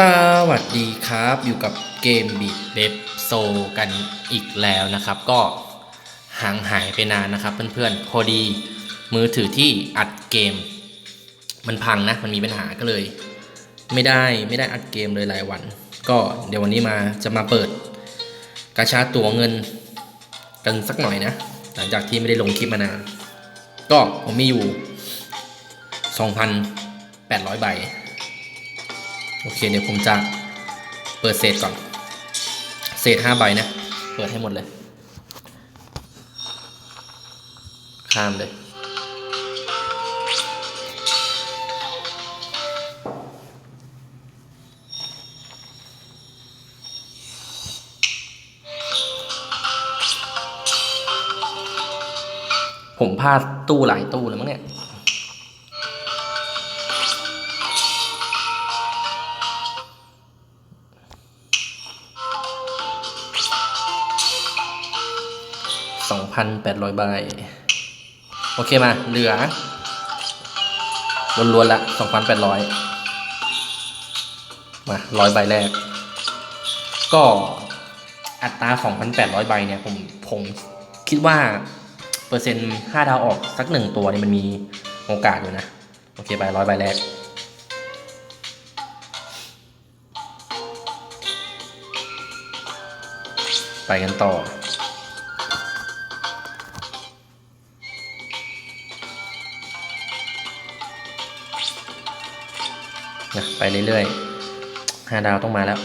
สวัสดีครับอยู่กับเกมบีดเล็บโซกันอีกแล้วนะครับ ก็ห่างหายไปนานนะครับ เพื่อนๆพอดีมือถือที่อัดเกม มันพังนะมันมีปัญหาก็เลย ไม่ได้ไม่ได้อัดเกมเลยหลายวัน ก็เดี๋ยววันนี้มาจะมาเปิดกาชาตัวเงินกันสักหน่อยนะ หลังจากที่ไม่ได้ลงคลิปมานาน ก็ผมมีอยู่ 2,800 ใบ โอเค เดี๋ยวผมจะเปิดเศษก่อน เศษห้าใบนะ เปิดให้หมดเลย ข้ามเลยผมพลาดตู้หลายตู้แล้วมั้งเนี่ย สองพันแปดร้อยใบ โอเคมา เหลือล้วนๆละสองพันแปดร้อยมาร้อยใบแรก ก็อัตราสองพันแปดร้อยใบเนี่ย ผมผมคิดว่า เปอร์เซ็นต์ห้าดาวออกสักหนึ่งตัวเนี่ยมันมีโอกาสอยู่นะ โอเคใบร้อยใบแรกไปกันต่อ นะไปเรื่อยๆห้าดาวต้องมาแล้ว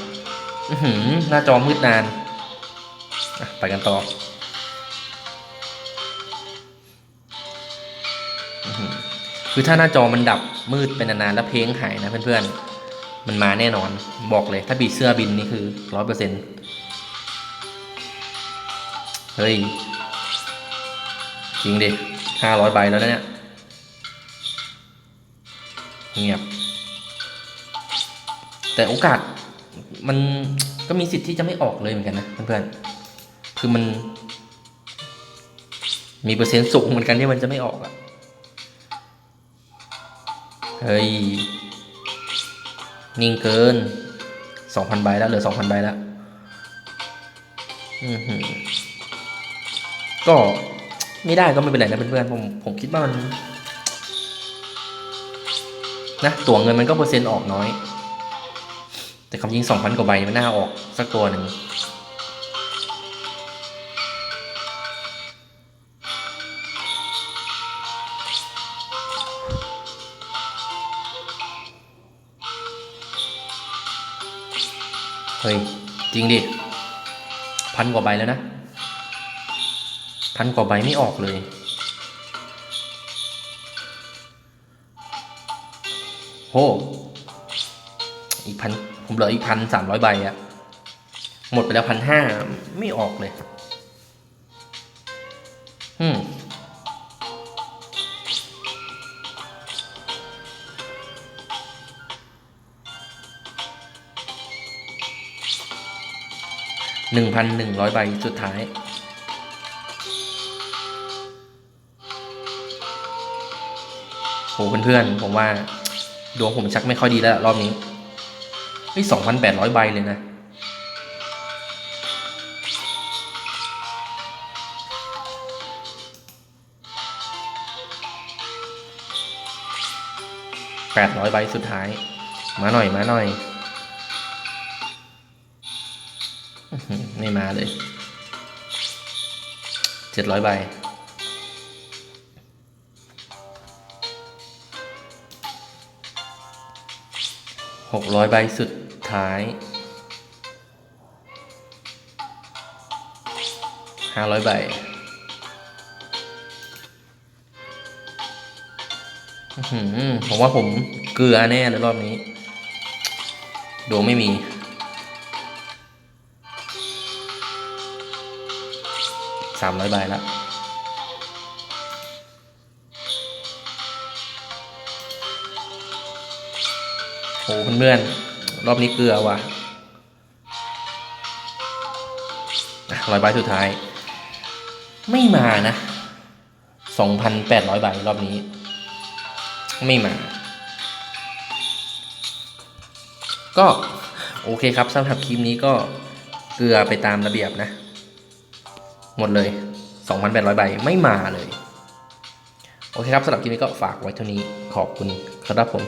หน้าจอมืดนานไปกันต่ออื้อหือคือถ้าหน้าจอมันดับมืดเป็นนานๆแล้วเพลงหายนะเพื่อนๆ มันมาแน่นอนบอกเลยถ้าบีเสื้อบินนี่คือร้อยเปอร์เซ็นต์เฮ้ย จริงดิห้าร้อยใบแล้วนะเนี่ย เงียบ แต่โอกาสมันก็มีสิทธิ์ที่จะไม่ออกเลยเหมือนกันนะเพื่อนๆ คือมัน มีเปอร์เซ็นต์สูงเหมือนกันที่มันจะไม่ออกอะเฮ้ย นิ่งเกินสองพันใบแล้วเหลือสองพันใบแล้วอือหือก็ไม่ได้ก็ไม่เป็นไรนะเพื่อนๆผมผมคิดว่ามันนะตั๋วเงินมันก็เปอร์เซ็นต์ออกน้อย แต่คำยิงสองพันกว่าใบมันน่าออกสักตัวหนึ่งเฮ้ย จริงดิ พันกว่าใบแล้วนะ พันกว่าใบไม่ออกเลยโหอีกพัน ผมเหลืออีกพันสามร้อยใบอะหมดไปแล้วพันห้าไม่ออกเลย อืมหนึ่งพันหนึ่งร้อยใบสุดท้าย โหเพื่อนๆผมว่า ดวงผมชักไม่ค่อยดีแล้วรอบนี้ เฮ้ยสองพันแปดร้อยใบเลยนะ แปดร้อยใบสุดท้าย มาหน่อยมาหน่อย ไม่มาเลย เจ็ดร้อยใบ หกร้อยใบสุดท้ายห้าร้อยใบผมว่าผมเกลือแน่เลยรอบนี้ ดวงไม่มีสามร้อยใบแล้ว โหเพื่อนๆรอบนี้เกลือว่ะร้อยใบสุดท้าย ไม่มานะสองพันแปดร้อยใบรอบนี้ ไม่มา ก็โอเคครับสำหรับคลิปนี้ก็เกลือไปตามระเบียบนะ หมดเลย 2,800 ใบไม่มาเลย โอเคครับสำหรับคลิปนี้ก็ฝากไว้เท่านี้ขอบคุณครับผม